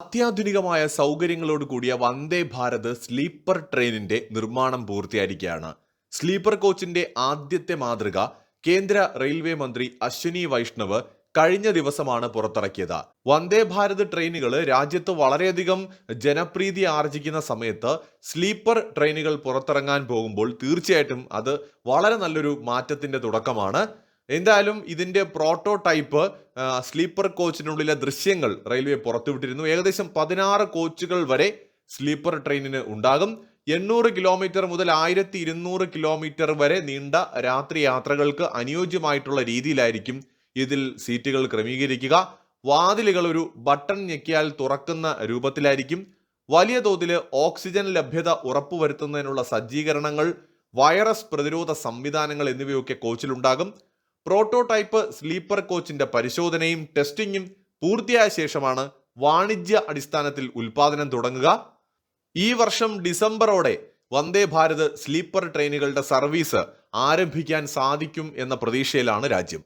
അത്യാധുനികമായ സൗകര്യങ്ങളോട് കൂടിയ വന്ദേ ഭാരത് സ്ലീപ്പർ ട്രെയിനിന്റെ നിർമ്മാണം പൂർത്തിയായിരിക്കുകയാണ്. സ്ലീപ്പർ കോച്ചിന്റെ ആദ്യത്തെ മാതൃക കേന്ദ്ര റെയിൽവേ മന്ത്രി അശ്വിനി വൈഷ്ണവ് കഴിഞ്ഞ ദിവസമാണ് പുറത്തിറക്കിയത്. വന്ദേ ഭാരത് ട്രെയിനുകൾ രാജ്യത്ത് വളരെയധികം ജനപ്രീതി ആർജിക്കുന്ന സമയത്ത് സ്ലീപ്പർ ട്രെയിനുകൾ പുറത്തിറങ്ങാൻ പോകുമ്പോൾ തീർച്ചയായിട്ടും അത് വളരെ നല്ലൊരു മാറ്റത്തിന്റെ തുടക്കമാണ്. എന്തായാലും ഇതിന്റെ പ്രോട്ടോടൈപ്പ് സ്ലീപ്പർ കോച്ചിനുള്ളിലെ ദൃശ്യങ്ങൾ റെയിൽവേ പുറത്തുവിട്ടിരുന്നു. ഏകദേശം പതിനാറ് കോച്ചുകൾ വരെ സ്ലീപ്പർ ട്രെയിനിന് ഉണ്ടാകും. എണ്ണൂറ് കിലോമീറ്റർ മുതൽ ആയിരത്തി ഇരുന്നൂറ് കിലോമീറ്റർ വരെ നീണ്ട രാത്രി യാത്രകൾക്ക് അനുയോജ്യമായിട്ടുള്ള രീതിയിലായിരിക്കും ഇതിൽ സീറ്റുകൾ ക്രമീകരിക്കുക. വാതിലുകൾ ഒരു ബട്ടൺ ഞെക്കിയാൽ തുറക്കുന്ന രൂപത്തിലായിരിക്കും. വലിയ തോതിൽ ഓക്സിജൻ ലഭ്യത ഉറപ്പുവരുത്തുന്നതിനുള്ള സജ്ജീകരണങ്ങൾ വൈറസ് പ്രതിരോധ സംവിധാനങ്ങൾ എന്നിവയൊക്കെ കോച്ചിലുണ്ടാകും പ്രോട്ടോടൈപ്പ് സ്ലീപ്പർ കോച്ചിന്റെ പരിശോധനയും ടെസ്റ്റിംഗും പൂർത്തിയായ ശേഷമാണ് വാണിജ്യ അടിസ്ഥാനത്തിൽ ഉൽപാദനം തുടങ്ങുക. ഈ വർഷം ഡിസംബറോടെ വന്ദേ ഭാരത് സ്ലീപ്പർ ട്രെയിനുകളുടെ സർവീസ് ആരംഭിക്കാൻ സാധിക്കും എന്ന പ്രതീക്ഷയിലാണ് രാജ്യം.